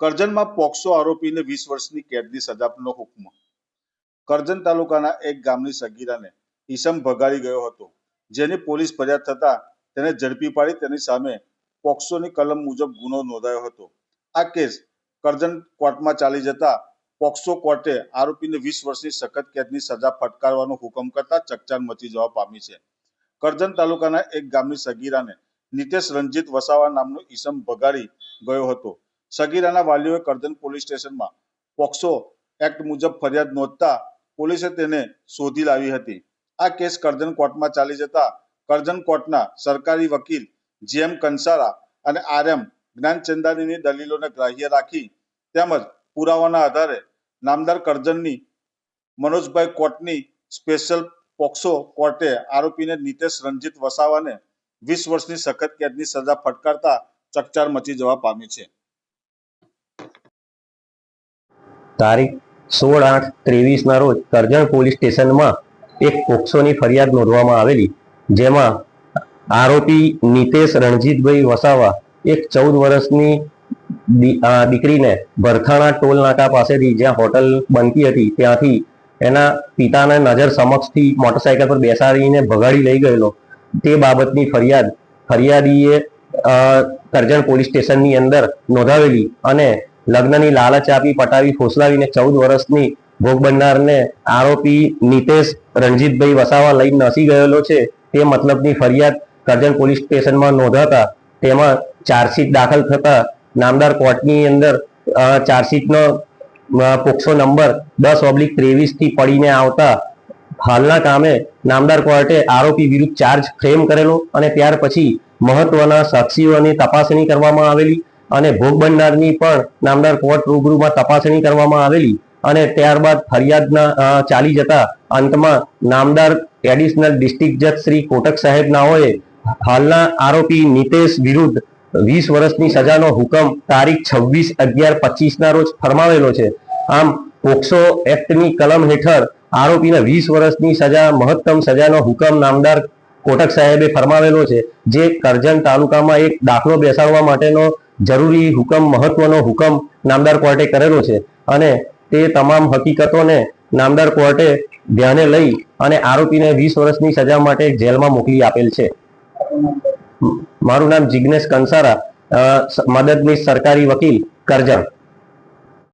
કરજણમાં POCSO આરોપીને વીસ વર્ષની કેદની સજાનો હુકમ. કરજણ તાલુકાના એક ગામની સગીરાને ઈસમ ભગાડી ગયો હતો. જેની પોલીસ ફરિયાદ થતા તેને ઝડપી પાડી તેની સામે પોક્સોની કલમ મુજબ ગુનો નોંધાયો હતો. આ કેસ કરજણ કોર્ટમાં ચાલી જતા પોક્સો કોર્ટે આરોપીને વીસ વર્ષની સખત કેદની સજા ફટકારવાનો હુકમ કરતા ચકચાર મચી જવા પામી છે. કરજણ તાલુકાના એક ગામની સગીરાને નિતેશ રંજીત વસાવા નામનો ઈસમ ભગાડી ગયો હતો. સગીરાના વાલીઓએ કરજણ પોલીસ સ્ટેશનમાં પોક્સો એક્ટ મુજબ ફરિયાદ નોંધતા પોલીસે તેને શોધી લાવી હતી. આ કેસ કરજણ કોર્ટમાં ચાલી જતા કરજણ કોર્ટના સરકારી વકીલ જીએમ કંસારા અને આરએમ જ્ઞાનચંદાનીની દલીલોને ગ્રાહ્ય રાખી તેમજ પુરાવાના આધારે નામદાર કરજણની મનોજભાઈ કોર્ટની સ્પેશિયલ પોક્સો કોર્ટે આરોપીને નિતેશ રંજીત વસાવાને વીસ વર્ષની સખત કેદની સજા ફટકારતા ચકચાર મચી જવા પામી છે. તારીખ સોળ આઠ ત્રેવીસના રોજ કરજણ પોલીસ સ્ટેશનમાં એક પોક્સોની ફરિયાદ નોંધવામાં આવેલી, જેમાં આરોપી નિતેશ રણજીતભાઈ વસાવા, એક ચૌદ વર્ષની દીકરીને ભરથાણા ટોલ નાકા પાસેથી જ્યાં હોટલ બનતી હતી, ત્યાંથી એના પિતાના નજર સમક્ષથી મોટરસાયકલ પર બેસાડીને ભગાડી લઈ ગયેલો. તે બાબતની ફરિયાદ, ફરિયાદીએ કરજણ પોલીસ સ્ટેશનની અંદર નોંધાવેલી અને લગ્નની લાલચ આપી પટાવી ફોસલાવીને ચૌદ વર્ષની ભોગ બનનારને આરોપી નિતેશ રણજીતભાઈ વસાવા લઈને નસી ગયેલો છે. તે મતલબની ફરિયાદ કરજણ પોલીસ સ્ટેશનમાં નોંધાતા તેમાં ચાર્જશીટ દાખલ થતા નામદાર કોર્ટની અંદર ચાર્જશીટનો પોક્સો નંબર દસ ઓબ્લિક ત્રેવીસથી પડીને આવતા હાલના કામે નામદાર કોર્ટે આરોપી વિરુદ્ધ ચાર્જ ફ્રેમ કરેલો અને ત્યાર પછી મહત્વના સાક્ષીઓની તપાસણી કરવામાં આવેલી. અને ભોગ બનનારની પણ નામદાર કોર્ટ રૂબરૂમાં તપાસણી કરવામાં આવેલી અને ત્યારબાદ ફરિયાદના ચાલી જતા અંતમાં નામદાર એડિશનલ ડિસ્ટ્રિક્ટ જજ શ્રી કોટક સાહેબ નાઓએ હાલના આરોપી નિતેશ વિરુદ્ધ વીસ વર્ષની સજાનો હુકમ તારીખ છવ્વીસ અગિયાર પચીસના રોજ ફરમાવેલો છે. આમ, પોક્સો એક્ટની કલમ હેઠળ આરોપીને વીસ વર્ષની સજા, મહત્તમ સજાનો હુકમ નામદાર કોટક સાહેબે ફરમાવેલો છે, જે કરજણ તાલુકામાં એક દાખલો બેસાડવા માટેનો જરૂરી હુકમ, મહત્વનો હુકમ નામદાર કોર્ટે કરેલો છે અને તે તમામ હકીકતોને નામદાર કોર્ટે ધ્યાને લઈ અને આરોપીને વીસ વર્ષની સજા માટે જેલમાં મોકલી આપેલ છે. મારું નામ જિગ્નેશ કંસારા મદદનીશ સરકારી વકીલ, કરજણ.